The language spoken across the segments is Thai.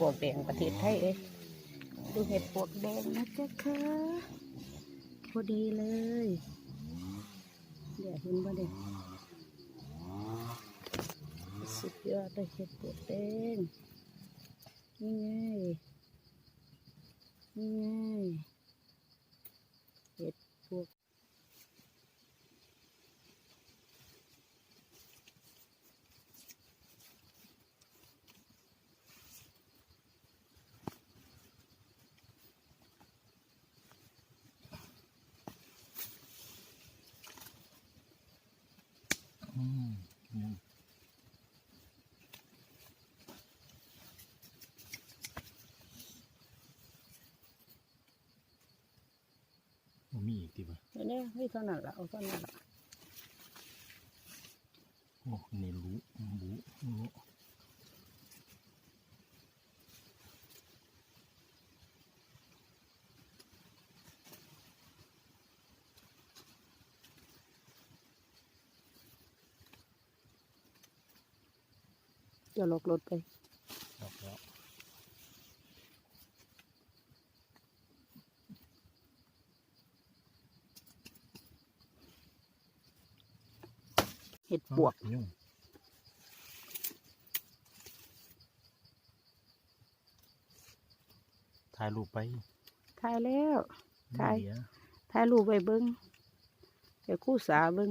ปวกแดงประเทศไทยเอ้ยดูเห็ดปวกแดงนะจ๊ะค่ะพอดีเลยเดี๋ยวเห็นบ่เด็กสุดยอดเลยเห็ดปวกแดงนี่ไงนี่ไงเห็ดปวก อืมยัง บ่มีอีกทีป่ะเดี๋ยวนี้ให้เท่านั้นละเอาเท่านั้นละโอ้นี่รู้รู้รู้จะลกรถไป ออกแล้ว เห็ดปวกยุ่งถ่ายรูปไปถ่ายแล้วถ่ายเดี๋ยวถ่ายรูปไว้เบิ้งเดี๋ยวคู่สาเบิ้ง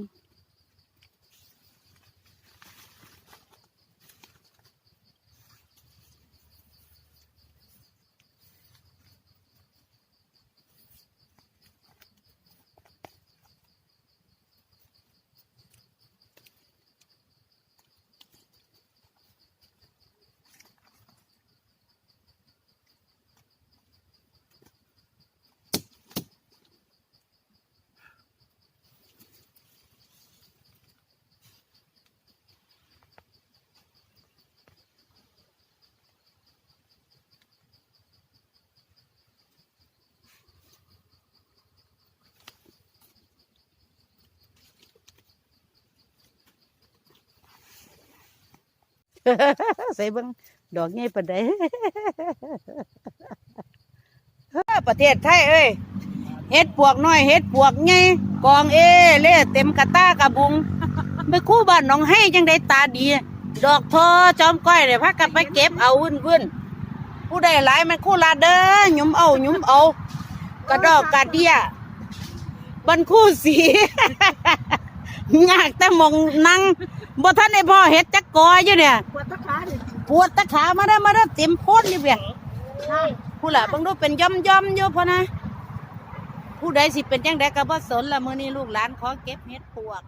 ใส่เบิ้งดอกใหญ่ปานใดเฮ้ประเทศไทยเอ้ยเฮ็ดปวกน้อยเฮ็ดปวกใหญ่กองเอเล่เต็มกระตากระบุงไปคู่บ้านหนองให้จังได้ตาดี ดอกทอจอมก้อยเลยพักกันไปเก็บเอาวุ่นวุ่นผู้ใดหลายมันคู่ลาเด้อหยุมเอาหยุมเอา กระดอกกระเดียบันคู่สียากแต่มองนั่งบ่ทันได้พ่อเฮ็ดจักกออยู่เนี่ย ปวดตะขามาได้มาได้เต็มโพนอยู่เบียงผู้หล่ะเบางดูเป็นย่อมย่อมอยู่พอนะ ผู้ใดสิเป็นจังไดก็บ่สนละมื้อนี้ลูกหลานขอเก็บเม็ดปวก